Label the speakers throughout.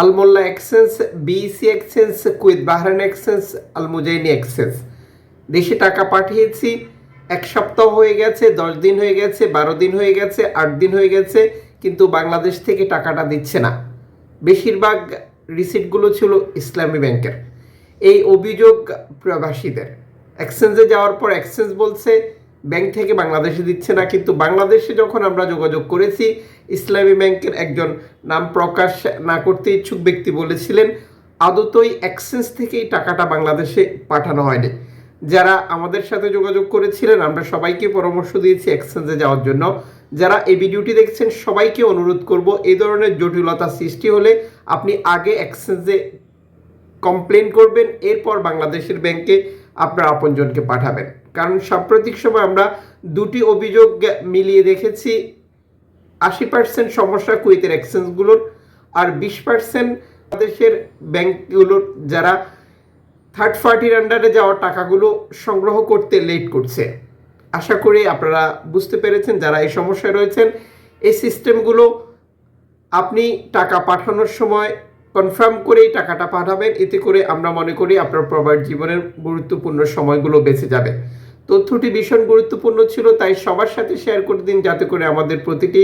Speaker 1: Al Mulla exchange BEC exchange Kuwait Bahrain exchange, Al Muzaini exchange. দেশে টাকা পাঠিয়েছি, এক সপ্তাহ হয়ে গেছে, দশ দিন হয়ে গেছে, বারো দিন হয়ে গেছে, আট দিন হয়ে গেছে, কিন্তু বাংলাদেশ থেকে টাকাটা দিচ্ছে না। বেশিরভাগ রিসিটগুলো ছিল ইসলামী ব্যাংকের। এই অভিযোগ প্রবাসীদের। এক্সচেঞ্জে যাওয়ার পর এক্সচেঞ্জ বলছে ব্যাংক থেকে বাংলাদেশে দিচ্ছে না, কিন্তু বাংলাদেশে যখন আমরা যোগাযোগ করেছি, ইসলামী ব্যাংকের একজন নাম প্রকাশ না করতে ইচ্ছুক ব্যক্তি বলেছিলেন, আদতই এক্সচেঞ্জ থেকেই টাকাটা বাংলাদেশে পাঠানো হয়নি। যারা আমাদের সাথে যোগাযোগ করেছিলেন, আমরা সবাইকে পরামর্শ দিয়েছি এক্সচেঞ্জে যাওয়ার জন্য। যারা এই ভিডিওটি দেখছেন, সবাইকে অনুরোধ করব, এই ধরনের জটিলতা সৃষ্টি হলে আপনি আগে এক্সচেঞ্জে কমপ্লেন করবেন, এরপর বাংলাদেশের ব্যাংকে আপনার আপনজনকে পাঠাবেন। কারণ সাম্প্রতিক সময় আমরা দুটি অভিযোগ মিলিয়ে দেখেছি। আশি পার্সেন্ট সমস্যা কুয়েতের এক্সচেঞ্জগুলোর আর বিশ পার্সেন্ট বাংলাদেশের ব্যাংকগুলোর যারা থার্ড পার্টির আন্ডারে যাওয়া টাকাগুলো সংগ্রহ করতে লেট করছে। আশা করি আপনারা বুঝতে পেরেছেন যারা এই সমস্যায় রয়েছেন। এই সিস্টেমগুলো আপনি টাকা পাঠানোর সময় কনফার্ম করেই টাকাটা পাঠাবেন। এতে করে আমরা মনে করি আপনার প্রবাদ জীবনের গুরুত্বপূর্ণ সময়গুলো বেঁচে যাবে। তথ্যটি ভীষণ গুরুত্বপূর্ণ ছিল, তাই সবার সাথে শেয়ার করে দিন যাতে করে আমাদের প্রতিটি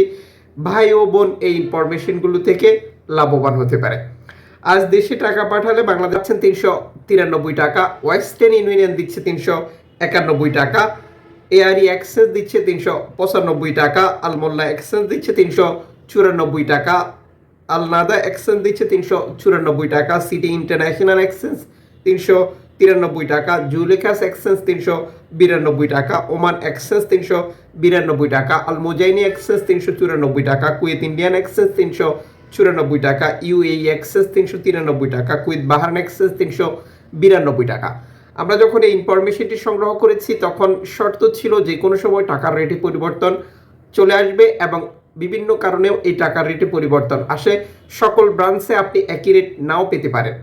Speaker 1: ভাই ও বোন এই ইনফরমেশনগুলো থেকে লাভবান হতে পারে। আজ দেশে টাকা পাঠালে বাংলাদেশ দিচ্ছেন তিনশো তিরানব্বই টাকা ওয়েস্টার্ন ইউনিয়ন দিচ্ছে তিনশো একানব্বই টাকা এআরই এক্সচেঞ্জ দিচ্ছে তিনশো পঁচানব্বই টাকা আলমোল্লা এক্সচেঞ্জ দিচ্ছে তিনশো চুরানব্বই টাকা আলনাদা এক্সচেঞ্জ দিচ্ছে তিনশো চুরানব্বই টাকা, সিটি ইন্টারন্যাশনাল এক্সচেঞ্জ তিনশো তিরানব্বই টাকা জুলেখাস এক্সচেঞ্জ তিনশো বিরানব্বই টাকা, ওমান এক্সচেঞ্জ তিনশো বিরানব্বই টাকা, আলমোজাইনি এক্সচেঞ্জ তিনশো চুরানব্বই টাকা, কুয়েত ইন্ডিয়ান এক্সচেঞ্জ তিনশো চুরানব্বই টাকা, ইউএই এক্সচেঞ্জ তিনশো তিরানব্বই টাকা, কুয়েত বাহারান এক্সচেঞ্জ তিনশো বিরানব্বই টাকা। আমরা যখন এই ইনফরমেশনটি সংগ্রহ করেছি, তখন শর্ত ছিল যে কোনো সময় টাকার রেটে পরিবর্তন চলে আসবে এবং বিভিন্ন কারণেও এই টাকার রেটে পরিবর্তন আসে। সকল ব্রাঞ্চে আপনি একই রেট নাও পেতে পারেন।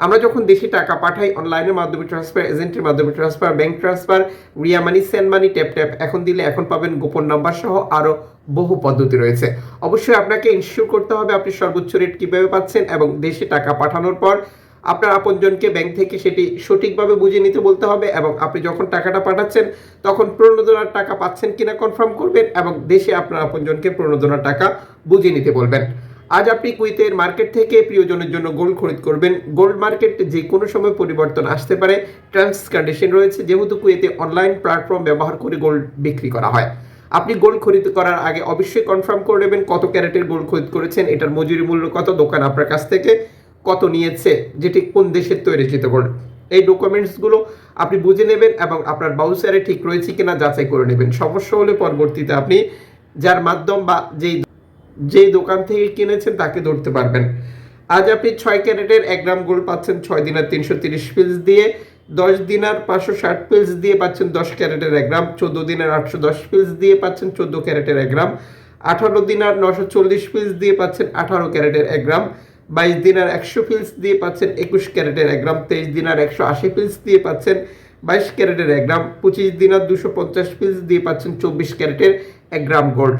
Speaker 1: আমরা যখন দেশে টাকা পাঠাই অনলাইনের মাধ্যমে ট্রান্সফার এজেন্টের মাধ্যমে transfer bank transfer Ria money send money tap tap এখন দিলে এখন পাবেন গোপন নাম্বার সহ আরও বহু পদ্ধতি রয়েছে। অবশ্যই আপনাকে ইনশিওর করতে হবে আপনি সর্বোচ্চ রেট কীভাবে পাচ্ছেন এবং দেশে টাকা পাঠানোর পর আপনার আপনজনকে ব্যাংক থেকে সেটি সঠিকভাবে বুঝে নিতে বলতে হবে এবং আপনি যখন টাকাটা পাঠাচ্ছেন, তখন প্রণোদনার টাকা পাচ্ছেন কিনা কনফার্ম করবেন এবং দেশে আপনার আপনজনকে প্রণোদনার টাকা বুঝে নিতে বলবেন। আজ আপনি কুইতের মার্কেট থেকে প্রিয়জনের জন্য গোল্ড খরিদ করবেন। গোল্ড মার্কেট যে কোনো সময় পরিবর্তন আসতে পারে। টার্মস কন্ডিশন রয়েছে। যেহেতু কুয়েতে অনলাইন প্ল্যাটফর্ম ব্যবহার করে গোল্ড বিক্রি করা হয়। আপনি গোল্ড খরিদ করার আগে অবশ্যই কনফার্ম করে নেবেন কত ক্যারেটের গোল্ড খরিদ করেছেন। এটার মজুরি মূল্য কত? দোকান আপনার কাছ থেকে। কত নিয়েছে যেটি কোন দেশের তৈরি গোল্ড এই ডকুমেন্টসগুলো আপনি বুঝে নেবেন এবং আপনার বাউচারে ঠিক রয়েছে কিনা যাচাই করে নেবেন। সমস্যা হলে পরবর্তীতে আপনি যার মাধ্যম বা যেই যেই দোকান থেকে কিনেছেন তাকে ধরতে পারবেন। আজ আপনি ছয় ক্যারেটের এক গ্রাম গোল্ড পাচ্ছেন, ছয় দিনার তিনশো তিরিশ পিলস দিয়ে, দশ দিনার পাঁচশো ষাট পিলস দিয়ে পাচ্ছেন দশ ক্যারেটের এক গ্রাম, চোদ্দ দিনের আটশো দশ পিলস দিয়ে পাচ্ছেন চোদ্দ ক্যারেটের এক গ্রাম, আঠারো দিনার নশো চল্লিশ পিলস দিয়ে পাচ্ছেন আঠারো ক্যারেটের এক গ্রাম বাইশ দিনার একশো পিলস দিয়ে পাচ্ছেন একুশ ক্যারেটের এক গ্রাম, তেইশ দিনার একশো আশি পিলস দিয়ে পাচ্ছেন বাইশ ক্যারেটের এক গ্রাম, পঁচিশ দিনার দুশো পঞ্চাশ পিলস দিয়ে পাচ্ছেন চব্বিশ ক্যারেটের এক গ্রাম গোল্ড